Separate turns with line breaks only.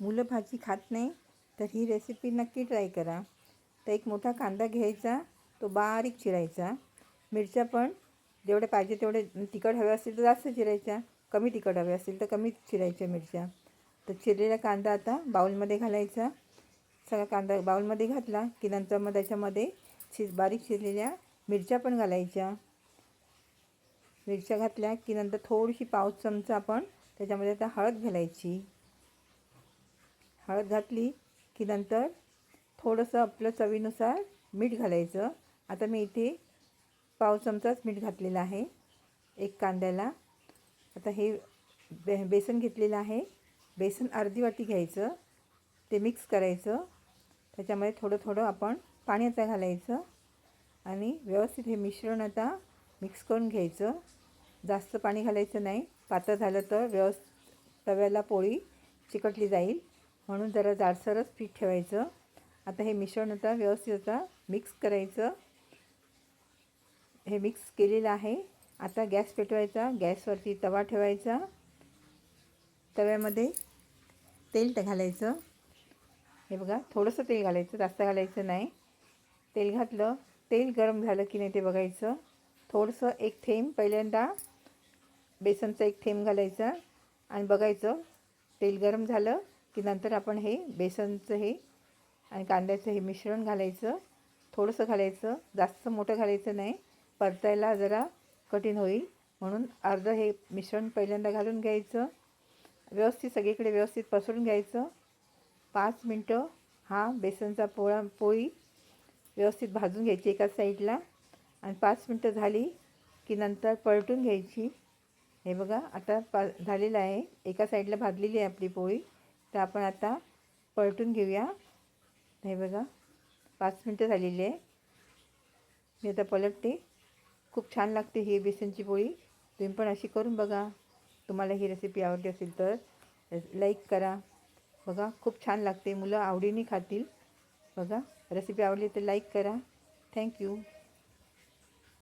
मुलं भाजी खात नाही तर ही रेसिपी नक्की ट्राय करा. तर एक मोठा कांदा घ्यायचा तो बारीक चिरायचा. मिरच्या पण जेवढे पाहिजे तेवढे तिखट हवे असतील तर जास्त चिरायच्या. कमी तिखट हवे असतील तर कमी चिरायच्या मिरच्या. तर चिरलेला कांदा आता बाउलमध्ये घालायचा. सगळा कांदा बाउलमध्ये घातला की नंतर मग त्याच्यामध्ये शिज बारीक चिरलेल्या मिरच्या पण घालायच्या. मिरच्या घातल्या की नंतर थोडीशी पाव चमचा आपण त्याच्यामध्ये आता हळद घालायची. हळद घातली की नंतर थोडंसं आपलं चवीनुसार मीठ घालायचं. आता मी इथे पाव चमचाच मीठ घातलेलं आहे एक कांद्याला. आता हे बे बेसन घेतलेलं आहे. बेसन अर्धी वाटी घ्यायचं ते मिक्स करायचं. त्याच्यामध्ये थोडं थोडं आपण पाणी आता घालायचं आणि व्यवस्थित हे मिश्रण आता मिक्स करून घ्यायचं. जास्त पाणी घालायचं नाही. पातळ झालं तर व्यवस्थित तव्याला पोळी चिकटली जाईल. म्हणून जरा जाडसरच पीठ ठेवायचं. आता हे मिश्रण आता व्यवस्थित आता मिक्स करायचं. हे मिक्स केलेलं आहे. आता गॅस पेटवायचा. गॅसवरती तवा ठेवायचा. तव्यामध्ये तेल घालायचं. हे बघा थोडंसं तेल घालायचं जास्त घालायचं नाही. तेल घातलं तेल गरम झालं की नाही ते बघायचं. थोडंसं एक थेंब पहिल्यांदा बेसनचा एक थेंब घालायचा आणि बघायचं. तेल गरम झालं की नंतर आपण हे बेसनचं हे आणि कांद्याचं हे मिश्रण घालायचं थोडंसं घालायचं जास्त मोठं घालायचं नाही परतायला जरा कठीण होईल. म्हणून अर्धं हे मिश्रण पहिल्यांदा घालून घ्यायचं. व्यवस्थित सगळीकडे व्यवस्थित पसरून घ्यायचं. पाच मिनटं हा बेसनचा पोळा पोळी व्यवस्थित भाजून घ्यायची एका साईडला. आणि पाच मिनटं झाली की नंतर पलटून घ्यायची. हे बघा आता पा झालेलं आहे. एका साईडला भाजलेली आहे आपली पोळी. तर आपण आता पलटून घेऊया. हे बघा पाच मिनटं झालेली आहे. मी आता पलटते. खूप छान लागते ही बेसनची पोळी. तुम्ही पण अशी करून बघा. तुम्हाला ही रेसिपी आवडली असेल तर लाईक करा. बघा खूप छान लागते. मुलं आवडीने खातील. बघा रेसिपी आवडली तर लाईक करा. थँक्यू